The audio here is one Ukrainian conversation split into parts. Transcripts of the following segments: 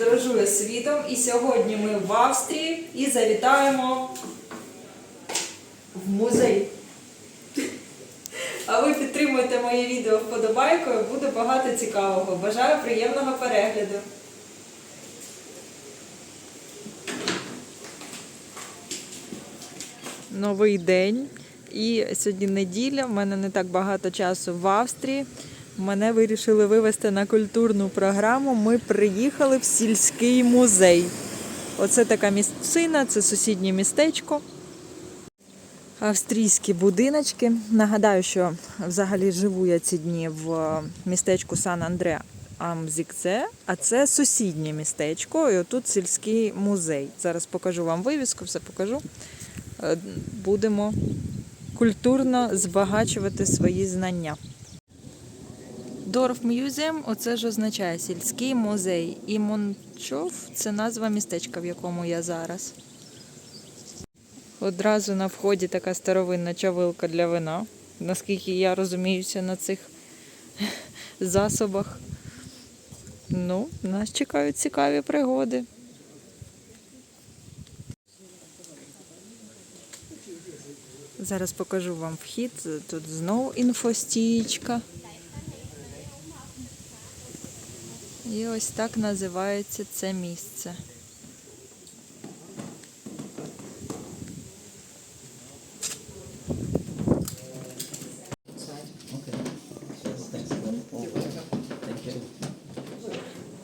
подорожує світом. І сьогодні ми в Австрії і завітаємо в музей. А ви підтримуйте моє відео вподобайкою, буде багато цікавого. Бажаю приємного перегляду. Новий день. І сьогодні неділя. В мене не так багато часу в Австрії. Мене вирішили вивезти на культурну програму. Ми приїхали в сільський музей. Оце така місцина, це сусіднє містечко. Австрійські будиночки. Нагадаю, що взагалі живу я ці дні в містечку Сан Андре Амзікце, а це сусіднє містечко. І отут сільський музей. Зараз покажу вам вивіску, все покажу. Е, Будемо культурно збагачувати свої знання. Дорф Мюзем оце ж означає сільський музей. І Мончов це назва містечка, в якому я зараз. Одразу на вході така старовинна чавилка для вина. Наскільки я розуміюся на цих засобах. Ну, нас чекають цікаві пригоди. Зараз покажу вам вхід. Тут знову інфостічка. І ось так називається це місце.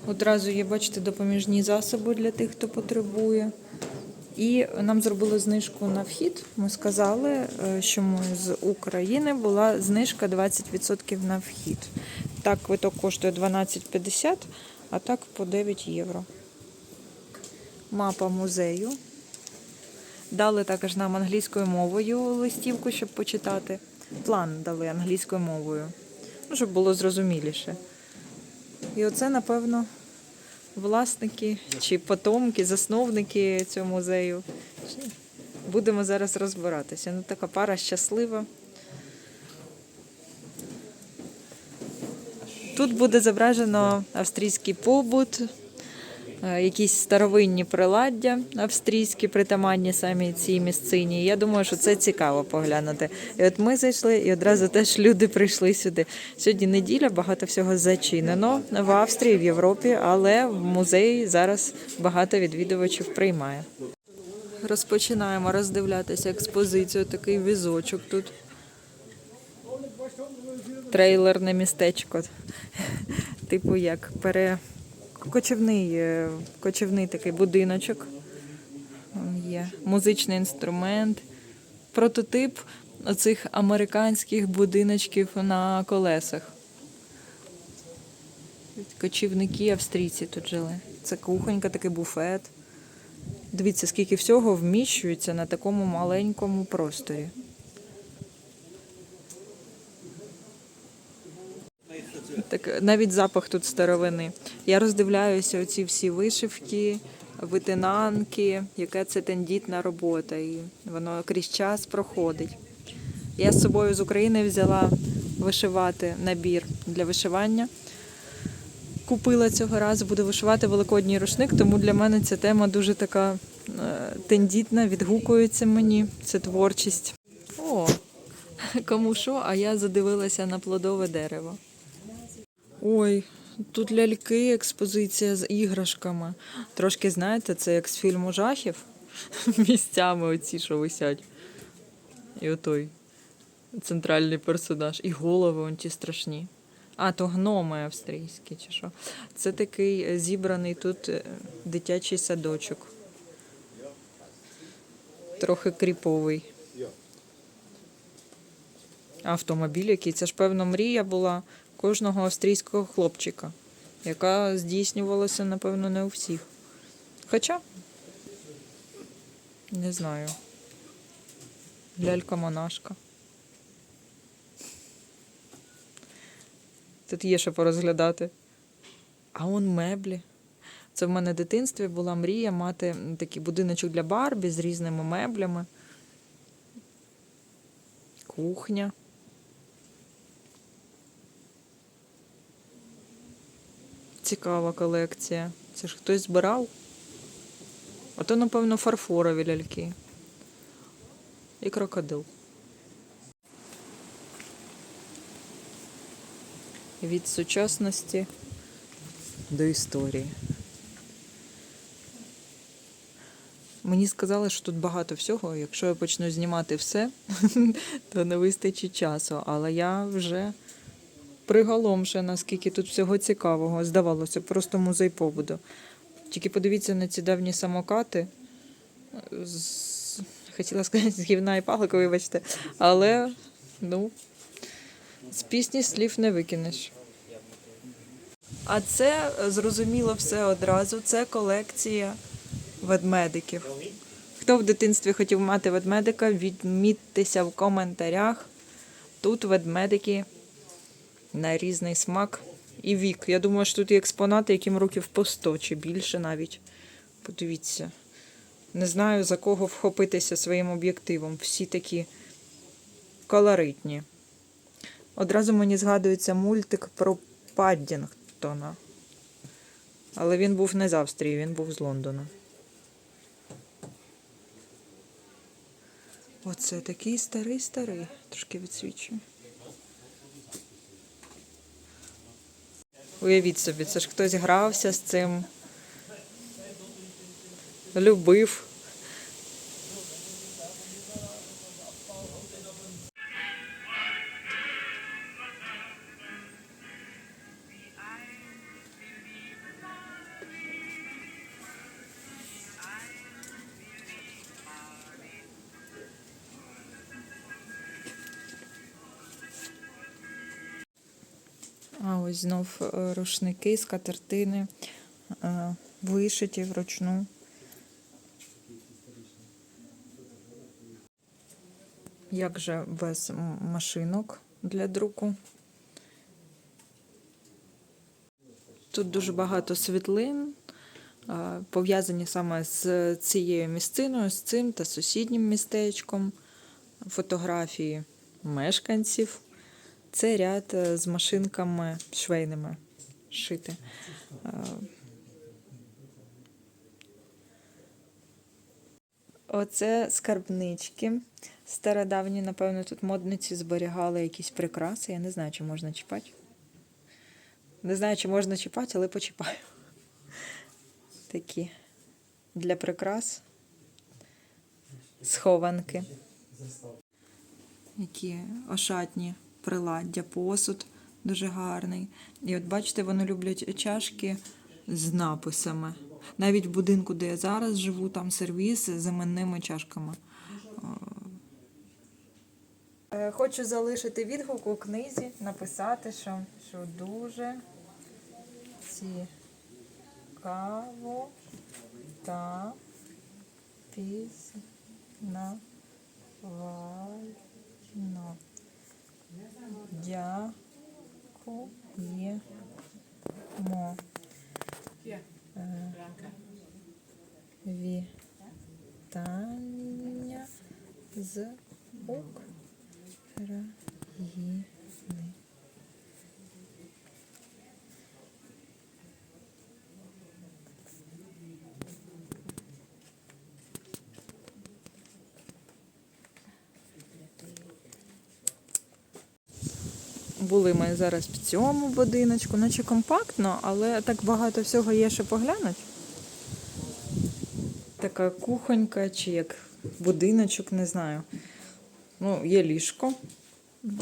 Одразу є, бачите, допоміжні засоби для тих, хто потребує. І нам зробили знижку на вхід. Ми сказали, е, що ми з України була знижка 20% на вхід. Так, квиток коштує 12,50, а так по 9 євро. Мапа музею. Дали також нам англійською мовою листівку, щоб почитати. План дали англійською мовою, ну, щоб було зрозуміліше. І оце, напевно, власники чи потомки, засновники цього музею. Будемо зараз розбиратися. Ну, така пара щаслива. Тут буде зображено австрійський побут, е, якісь старовинні приладдя австрійські, притаманні самі цій місцині. Я думаю, що це цікаво поглянути. І от ми зайшли, і одразу теж люди прийшли сюди. Сьогодні неділя, багато всього зачинено в Австрії, в Європі, але в музеї зараз багато відвідувачів приймає. Розпочинаємо роздивлятися експозицію. Такий візочок тут. Трейлерне містечко. Типу як пере... кочівний, е, кочівний такий будиночок. Є музичний інструмент. Прототип оцих американських будиночків на колесах. Кочівники австрійці тут жили. Це кухонька, такий буфет. Дивіться, скільки всього вміщується на такому маленькому просторі. Так навіть запах тут старовини. Я роздивляюся оці всі вишивки, витинанки, яка це тендітна робота, і воно крізь час проходить. Я з собою з України взяла вишивати набір для вишивання. Купила цього разу, буду вишивати великодній рушник, тому для мене ця тема дуже така е, тендітна, відгукується мені. Це творчість. О, кому що, а я задивилася на плодове дерево. Ой, тут ляльки, експозиція з іграшками. Трошки, знаєте, це як з фільму жахів. Місцями оці, що висять. І отой центральний персонаж. І голови он ті страшні. А, то гноми австрійські, чи що. Це такий е, зібраний тут е, дитячий садочок. Трохи кріповий. Автомобіль який. Це ж певно мрія була кожного австрійського хлопчика, яка здійснювалася, напевно, не у всіх. Хоча, не знаю. Лялька-монашка. Тут є що порозглядати. А он меблі. Це в мене в дитинстві була мрія мати такий будиночок для Барбі з різними меблями. Кухня. Цікава колекція. Це ж хтось збирав? А то, напевно, фарфорові ляльки. І крокодил. Від сучасності до історії. Мені сказали, що тут багато всього. Якщо я почну знімати все, то не вистачить часу. Але я вже приголомшена, наскільки тут всього цікавого. Здавалося, просто музей побуду. Тільки подивіться на ці давні самокати. Хотіла сказати, з гівна і палика, вибачте. Але, ну, з пісні слів не викинеш. А це зрозуміло все одразу. Це колекція ведмедиків. Хто в дитинстві хотів мати ведмедика, відміттеся в коментарях. Тут ведмедики на різний смак і вік. Я думаю, що тут є експонати, яким років по 100 чи більше навіть. Подивіться. Не знаю, за кого вхопитися своїм об'єктивом. Всі такі колоритні. Одразу мені згадується мультик про Паддінгтона. Але він був не з Австрії, він був з Лондона. Оце такий старий-старий, трошки відсвічує. Уявіть собі, це ж хтось грався з цим, любив. Знов е, рушники, скатертини, е, вишиті вручну. Як же без машинок для друку? Тут дуже багато світлин, е, пов'язані саме з цією місциною, з цим та сусіднім містечком, фотографії мешканців. Це ряд е, з машинками швейними шити. Е, Оце скарбнички. Стародавні, напевно, тут модниці зберігали якісь прикраси. Я не знаю, чи можна чіпати. Не знаю, чи можна чіпати, але почіпаю. Такі для прикрас. Схованки. Які ошатні приладдя, посуд дуже гарний. І от бачите, вони люблять чашки з написами. Навіть в будинку, де я зараз живу, там сервіс з іменними чашками. Е, Хочу залишити відгук у книзі, написати, що, що дуже цікаво та пізнавально. Дякуємо. Е, Вітання з України. Були ми зараз в цьому будиночку, наче компактно, але так багато всього є, що поглянуть. Така кухонька чи як будиночок, не знаю. Ну, є ліжко,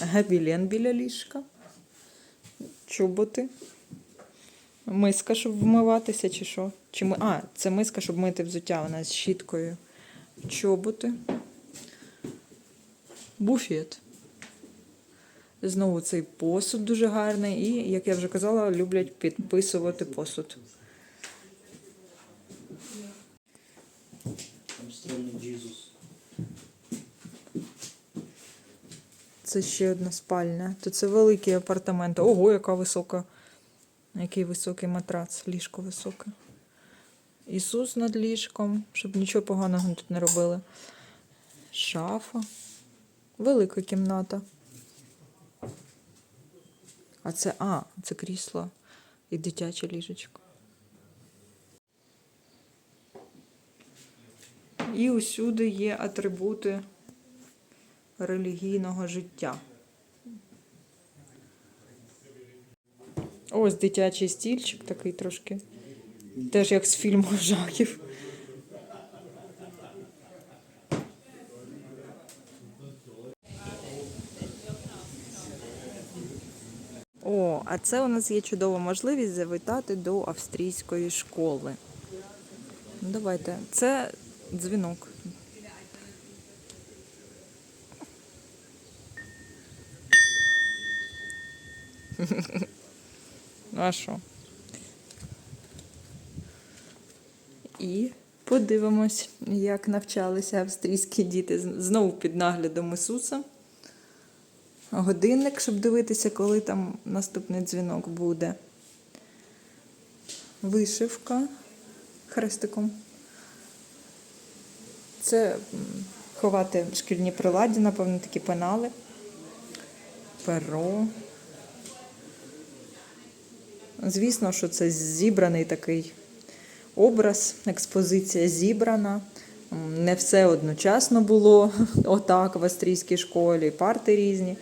габілен біля ліжка, чоботи, миска, щоб вмиватися, чи що. Чи ми... А, це миска, щоб мити взуття, вона з щіткою. Чоботи. Буфет. Знову цей посуд дуже гарний. І, як я вже казала, люблять підписувати посуд. Це ще одна спальня. Тут це великі апартаменти. Ого, яка висока. Який високий матрац, ліжко високе. Ісус над ліжком, щоб нічого поганого тут не робили. Шафа. Велика кімната. А це а, це крісло і дитяче ліжечко. І усюди є атрибути релігійного життя. Ось дитячий стільчик такий трошки. Теж як з фільму жахів. А це у нас є чудова можливість завітати до австрійської школи. Ну, давайте. Це дзвінок. Ну, а що? І подивимось, як навчалися австрійські діти. Знову під наглядом Ісуса. Годинник, щоб дивитися, коли там наступний дзвінок буде. Вишивка хрестиком. Це ховати шкільні приладдя, напевно, такі пенали. Перо. Звісно, що це зібраний такий образ, експозиція зібрана. Не все одночасно було отак в австрійській школі, парти різні,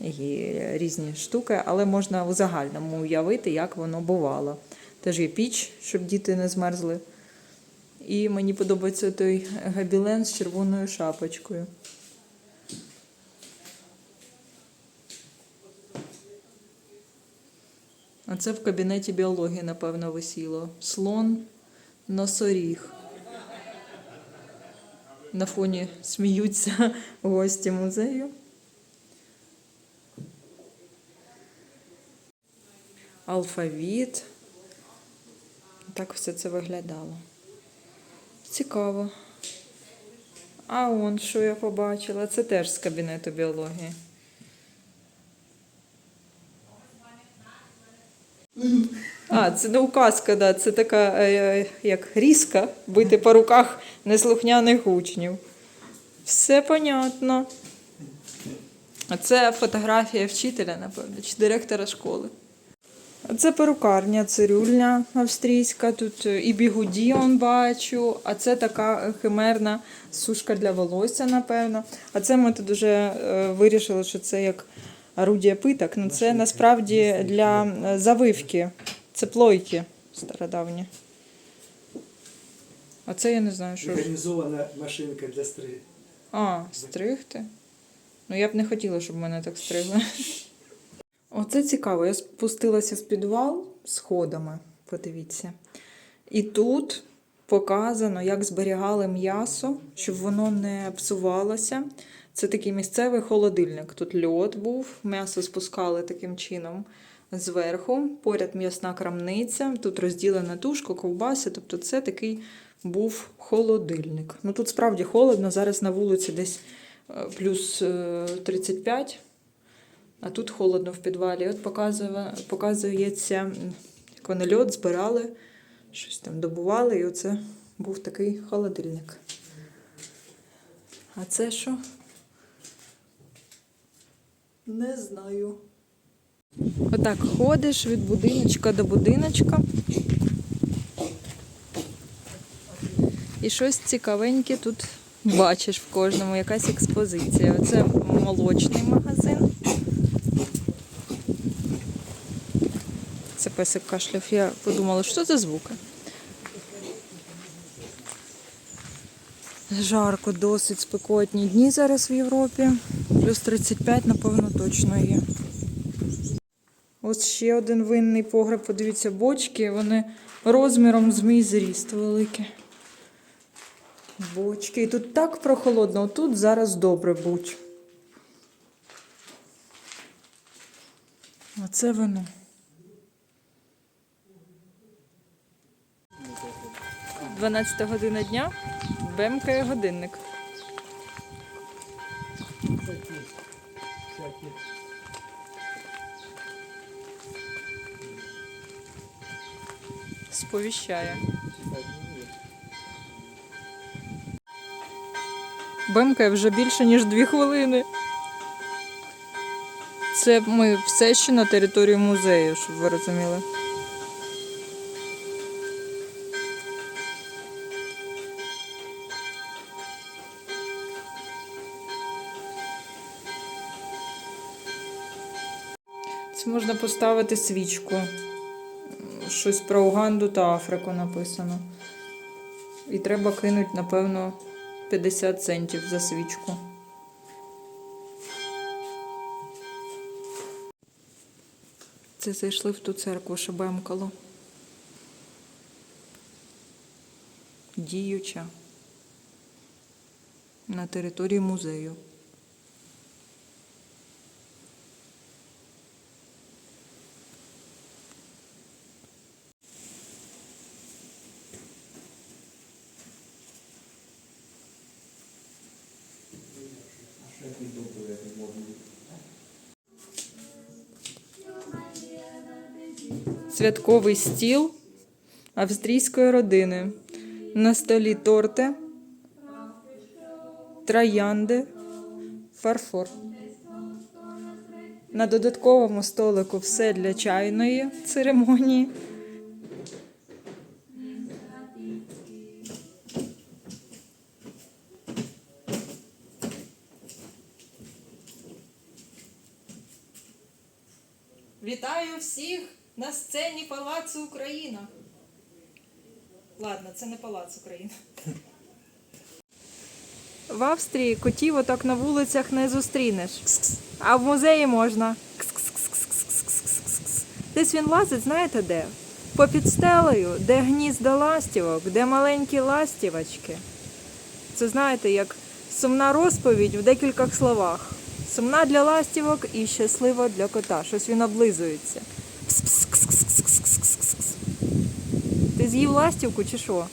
і різні штуки, але можна у загальному уявити, як воно бувало. Теж є піч, щоб діти не змерзли. І мені подобається той габілен з червоною шапочкою. А це в кабінеті біології, напевно, висіло. Слон, носоріг. На фоні сміються гості музею. Алфавіт. Так все це виглядало. Цікаво. А он, що я побачила, це теж з кабінету біології. А, це не указка, да. це така е, як різка бити по руках неслухняних учнів. Все понятно. А це фотографія вчителя, напевно, чи директора школи. Це перукарня цирюльня австрійська. Тут е, і бігуді он бачу, а це така химерна сушка для волосся, напевно. А це ми тут вже е, вирішили, що це як орудія питок. Ну це насправді для е, завивки. Це плойки стародавні. А це я не знаю, що. ж. Механізована машинка для стриги. А, стригти? Ну, я б не хотіла, щоб мене так стригли. Оце цікаво. Я спустилася в підвал сходами, подивіться. І тут показано, як зберігали м'ясо, щоб воно не псувалося. Це такий місцевий холодильник. Тут льод був, м'ясо спускали таким чином зверху. Поряд м'ясна крамниця, тут розділена тушка, ковбаси. Тобто це такий був холодильник. Ну тут справді холодно, зараз на вулиці десь е, плюс е, 35, а тут холодно в підвалі. От показує, показується, як вони льод збирали, щось там добували, і оце був такий холодильник. А це що? Не знаю. Отак ходиш від будиночка до будиночка. І щось цікавеньке тут бачиш в кожному, якась експозиція. Оце молочний магазин. Це песик кашляв. Я подумала, що це звуки. Жарко, досить спекотні дні зараз в Європі. Плюс 35, напевно, точно є. Ось ще один винний погреб. Подивіться, бочки, вони розміром з мій зріст великий. Бочки. І тут так прохолодно, тут зараз добре будь. А це вино. Дванадцята година дня. Бемкає годинник. Сповіщає. Бемкає вже більше, ніж дві хвилини. Це ми все ще на території музею, щоб ви розуміли. Поставити свічку. Щось про Уганду та Африку написано. І треба кинути, напевно, 50 центів за свічку. Це зайшли в ту церкву, що бемкало. Діюча на території музею. Святковий стіл австрійської родини. На столі торти, троянди, фарфор. На додатковому столику все для чайної церемонії. Вітаю всіх на сцені Палацу Україна. Ладно, це не Палац Україна. В Австрії котів отак на вулицях не зустрінеш. А в музеї можна. Десь він лазить, знаєте де? Попід стелею, де гнізда ластівок, де маленькі ластівочки. Це знаєте, як сумна розповідь в декількох словах. Сумна для ластівок і щаслива для кота. Щось він облизується. З'їв ластівку чи що?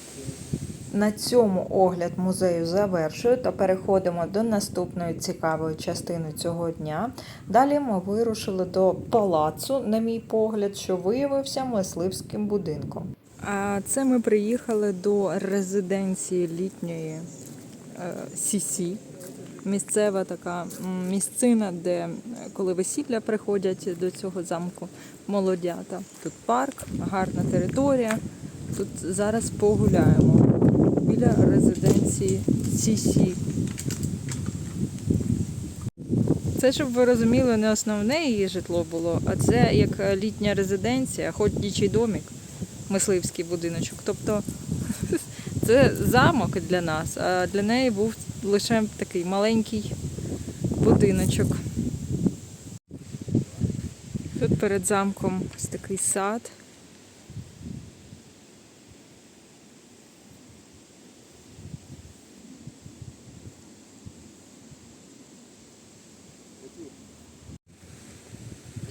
На цьому огляд музею завершую та переходимо до наступної цікавої частини цього дня. Далі ми вирушили до палацу, на мій погляд, що виявився мисливським будинком. А це ми приїхали до резиденції літньої е, Сісі. Місцева така місцина, де е, коли весілля приходять до цього замку молодята. Тут парк, гарна територія. Тут зараз погуляємо біля резиденції Сісі. Це, щоб ви розуміли, не основне її житло було, а це як літня резиденція, ходячий домик, мисливський будиночок. Тобто це замок для нас, а для неї був лише такий маленький будиночок. Тут перед замком ось такий сад.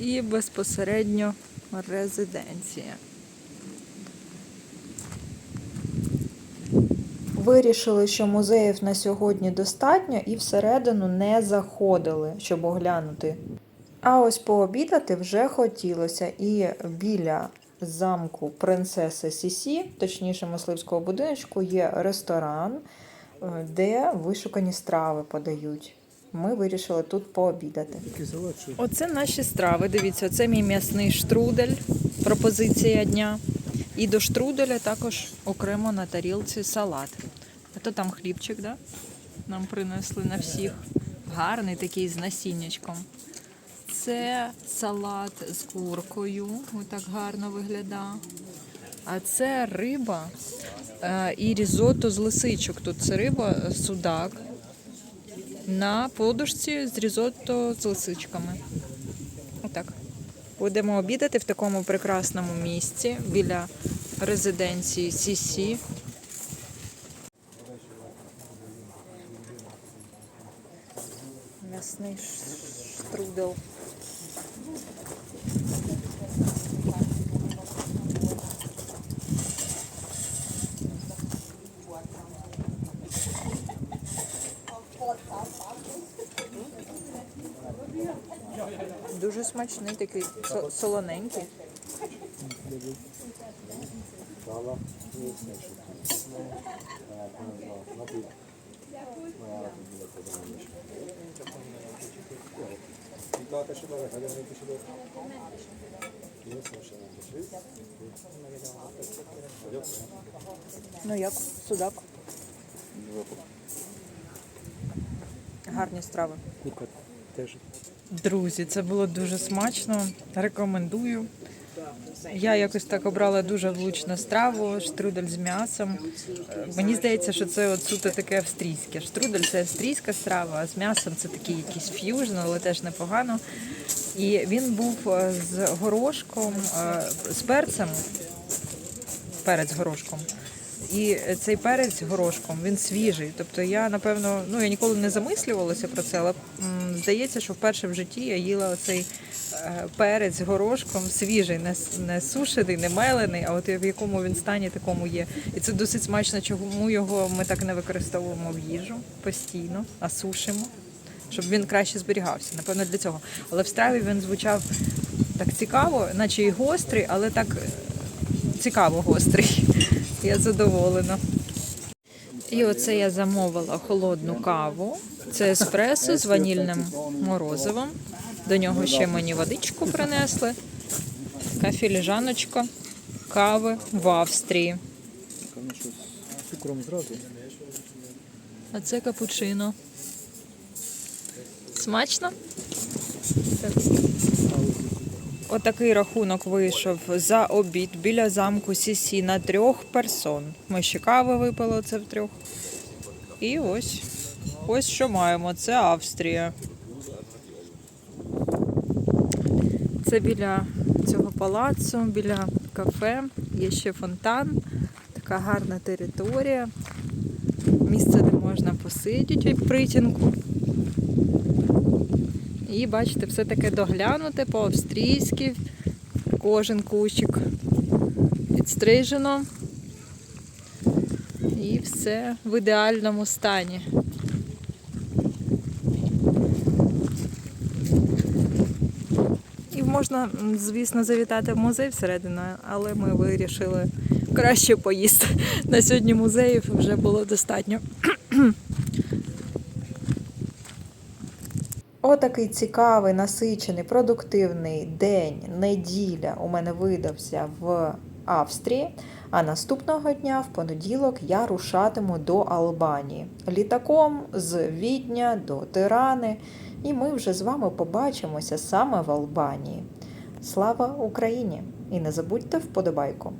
І безпосередньо резиденція. Вирішили, що музеїв на сьогодні достатньо і всередину не заходили, щоб оглянути. А ось пообідати вже хотілося. І біля замку принцеси Сісі, точніше мисливського будиночку, є ресторан, е, де вишукані страви подають. Ми вирішили тут пообідати. Оце наші страви. Дивіться, це мій м'ясний штрудель, пропозиція дня. І до штруделя також окремо на тарілці салат. А то там хлібчик, да? Нам принесли на всіх. Гарний такий з насіннячком. Це салат з куркою. Ось так гарно виглядає. А це риба е, і різото з лисичок. Тут це риба, судак. На подушці з різотто з лисичками. Отак. Будемо обідати в такому прекрасному місці біля резиденції Сісі. М'ясний ш- штрудел. Дуже смачний такий со- солоненький. Ну як, судак. Гарні страви. теж. Друзі, це було дуже смачно. Рекомендую. Я якось так обрала дуже влучну страву, штрудель з м'ясом. Мені здається, що це от суто таке австрійське. Штрудель це австрійська страва, а з м'ясом це такий якийсь ф'южн, але теж непогано. І він був е, з горошком, е, з перцем, перець горошком. І цей перець горошком він свіжий. Тобто я напевно, ну я ніколи не замислювалася про це, але м, здається, що вперше в житті я їла оцей е, перець горошком свіжий, не, не сушений, не мелений, а от в якому він стані такому є. І це досить смачно, чому його ми так не використовуємо в їжу постійно, а сушимо, щоб він краще зберігався. Напевно, для цього. Але в страві він звучав так цікаво, наче і гострий, але так е, цікаво гострий. Я задоволена. І оце я замовила холодну каву. Це еспресо з ванільним морозивом. До нього ще мені водичку принесли. Така кави в Австрії. А це капучино. Смачно? Отакий рахунок вийшов за обід біля замку Сісі на трьох персон. Ми ще кави випили це в трьох. І ось. Ось що маємо. Це Австрія. Це біля цього палацу, біля кафе. Є ще фонтан. Така гарна територія. Місце, де можна посидіти в притінку. І бачите, все таке доглянуте по-австрійськи. Кожен кущик підстрижено. І все в ідеальному стані. І можна, звісно, завітати в музей всередину, але ми вирішили краще поїсти. На сьогодні музеїв вже було достатньо. Отакий цікавий, насичений, продуктивний день, неділя у мене видався в Австрії. А наступного дня, в понеділок, я рушатиму до Албанії літаком з Відня до Тирани. І ми вже з вами побачимося саме в Албанії. Слава Україні! І не забудьте вподобайку!